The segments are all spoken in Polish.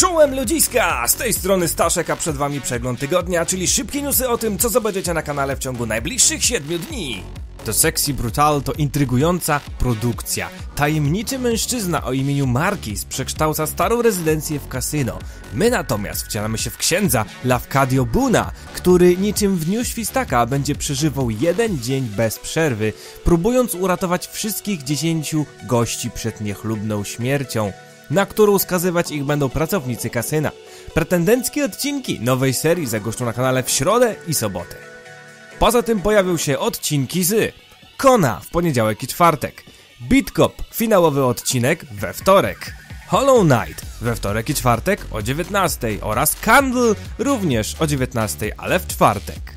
Czołem ludziska! Z tej strony Staszek, a przed wami przegląd tygodnia, czyli szybkie newsy o tym, co zobaczycie na kanale w ciągu najbliższych 7 dni. To Sexy Brutal to intrygująca produkcja. Tajemniczy mężczyzna o imieniu Marquis przekształca starą rezydencję w kasyno. My natomiast wcielamy się w księdza Lafcadio Buna, który niczym w dniu świstaka będzie przeżywał jeden dzień bez przerwy, próbując uratować wszystkich dziesięciu gości przed niechlubną śmiercią na którą skazywać ich będą pracownicy kasyna. Pretendenckie odcinki nowej serii zagoszczą na kanale w środę i sobotę. Poza tym pojawią się odcinki z Kona w poniedziałek i czwartek, Bitcop finałowy odcinek we wtorek, Hollow Knight we wtorek i czwartek o 19 oraz Candle również o 19, ale w czwartek.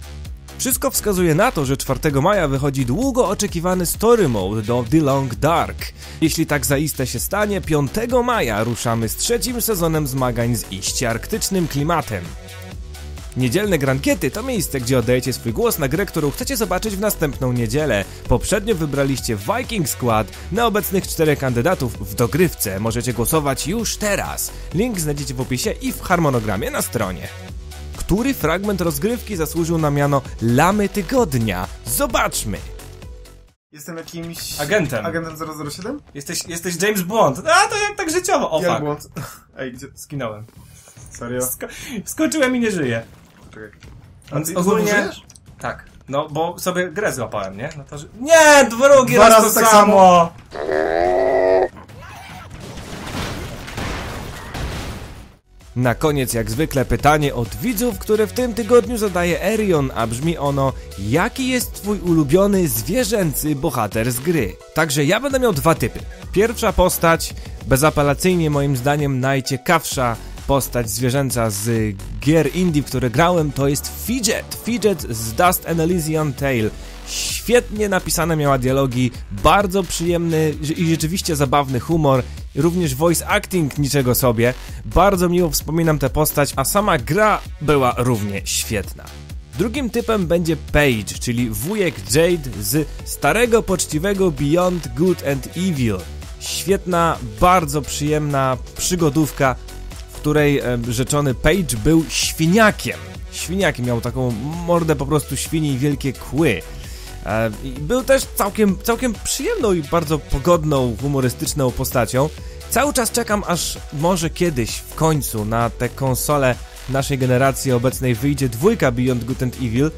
Wszystko wskazuje na to, że 4 maja wychodzi długo oczekiwany Story Mode do The Long Dark. Jeśli tak zaiste się stanie, 5 maja ruszamy z trzecim sezonem zmagań z iście arktycznym klimatem. Niedzielne grankiety to miejsce, gdzie oddajecie swój głos na grę, którą chcecie zobaczyć w następną niedzielę. Poprzednio wybraliście Viking Squad na obecnych czterech kandydatów w dogrywce. Możecie głosować już teraz. Link znajdziecie w opisie i w harmonogramie na stronie. Który fragment rozgrywki zasłużył na miano Lamy Tygodnia? Zobaczmy! Jestem jakimś... Agentem. Agentem 007? Jesteś, jesteś James Bond. A, to jak tak życiowo. O, Jak fuck. błąd? Ej, gdzie... Skinąłem. Serio? Sko skoczyłem i nie żyję. Czekaj. Więc ty ogólnie... Tak. No, bo sobie grę złapałem, nie? No to, że... Nie! Drugi Dwa raz to tak samo! Na koniec, jak zwykle, pytanie od widzów, które w tym tygodniu zadaje Erion, a brzmi ono: Jaki jest twój ulubiony zwierzęcy bohater z gry? Także ja będę miał dwa typy. Pierwsza postać, bezapelacyjnie moim zdaniem najciekawsza postać zwierzęca z gier indie, w które grałem, to jest Fidget. Fidget z Dust and Elysian Tale. Świetnie napisane miała dialogi, bardzo przyjemny i rzeczywiście zabawny humor, również voice acting niczego sobie. Bardzo miło wspominam tę postać, a sama gra była równie świetna. Drugim typem będzie Paige, czyli wujek Jade z starego, poczciwego Beyond Good and Evil. Świetna, bardzo przyjemna przygodówka, której e, rzeczony Page był świniakiem. Świniakiem miał taką mordę po prostu świni i wielkie kły. E, Był też całkiem, całkiem przyjemną i bardzo pogodną, humorystyczną postacią. Cały czas czekam, aż może kiedyś w końcu na tę konsolę naszej generacji obecnej wyjdzie dwójka Beyond Good and Evil.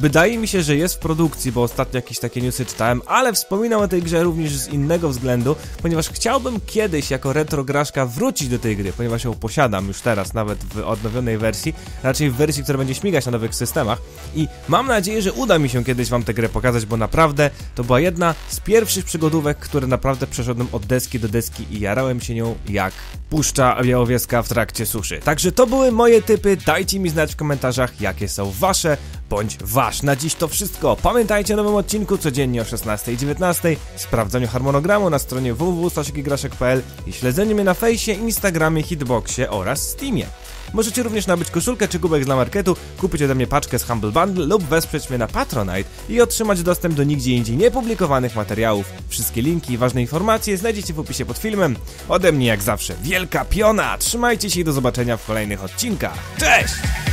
Wydaje mi się, że jest w produkcji, bo ostatnio jakieś takie newsy czytałem, ale wspominam o tej grze również z innego względu, ponieważ chciałbym kiedyś jako retrograszka wrócić do tej gry, ponieważ ją posiadam już teraz, nawet w odnowionej wersji, raczej w wersji, która będzie śmigać na nowych systemach i mam nadzieję, że uda mi się kiedyś wam tę grę pokazać, bo naprawdę to była jedna z pierwszych przygodówek, które naprawdę przeszedłem od deski do deski i jarałem się nią jak puszcza białowieska w trakcie suszy. Także to były moje typy, dajcie mi znać w komentarzach, jakie są wasze, bądź wasz. Na dziś to wszystko. Pamiętajcie o nowym odcinku codziennie o 16 i 19, sprawdzaniu harmonogramu na stronie www.stasiekigraszek.pl i śledzeniu mnie na fejsie, instagramie, hitboxie oraz steamie. Możecie również nabyć koszulkę czy kubek z marketu, kupić ode mnie paczkę z Humble Bundle lub wesprzeć mnie na Patronite i otrzymać dostęp do nigdzie indziej niepublikowanych materiałów. Wszystkie linki i ważne informacje znajdziecie w opisie pod filmem. Ode mnie jak zawsze wielka piona, trzymajcie się i do zobaczenia w kolejnych odcinkach. Cześć!